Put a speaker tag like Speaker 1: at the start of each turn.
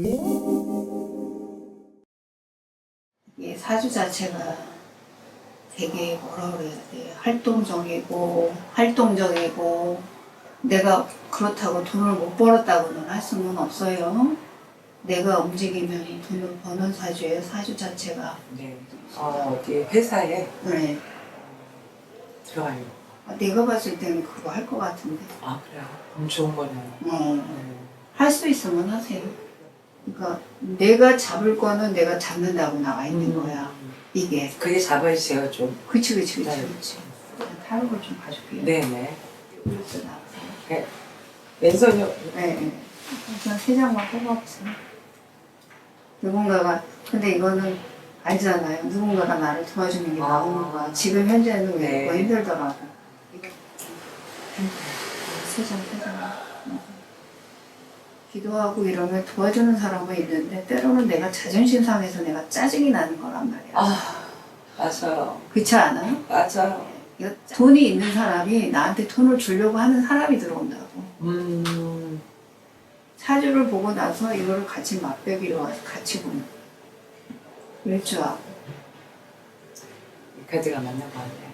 Speaker 1: 이 사주 자체가 되게 뭐라 그래야 돼 활동적이고 활동적이고 내가 그렇다고 돈을 못 벌었다고는 할 수는 없어요. 내가 움직이면 돈을 버는 사주예요. 사주 자체가.
Speaker 2: 네. 어, 어디 회사에
Speaker 1: 네.
Speaker 2: 들어가요.
Speaker 1: 아, 내가 봤을 때는 그거 할 것 같은데.
Speaker 2: 아, 그래요? 그럼 좋은 거네요.
Speaker 1: 어.
Speaker 2: 네.
Speaker 1: 할 수 있으면 하세요. 그러니까 내가 잡을 거는 내가 잡는다고 나와 있는 거야. 이게.
Speaker 2: 그게 잡아주세요, 좀.
Speaker 1: 그치 그치 그치
Speaker 2: 네.
Speaker 1: 그치. 타로를 좀 봐줄게요.
Speaker 2: 네네.
Speaker 1: 나오세요.
Speaker 2: 왼손이,
Speaker 1: 네, 네. 우선 세 장만 뽑아보세요. 누군가가 근데 이거는 알잖아요. 누군가가 나를 도와주는 게
Speaker 2: 아.
Speaker 1: 나오는 거야. 지금 현재는
Speaker 2: 네.
Speaker 1: 뭐 힘들더라고. 이거 세 장, 세 장. 어. 기도하고 이러면 도와주는 사람은 있는데 때로는 내가 자존심 상해서 내가 짜증이 나는 거란 말이야.
Speaker 2: 아, 맞아요.
Speaker 1: 그렇지 않아요?
Speaker 2: 맞아요.
Speaker 1: 돈이 있는 사람이 나한테 돈을 주려고 하는 사람이 들어온다고.
Speaker 2: 음,
Speaker 1: 사주를 보고 나서 이거를 같이 맛배기로 와서 같이 보는. 일주 하고.
Speaker 2: 이 카드가 맞는 것 같아요.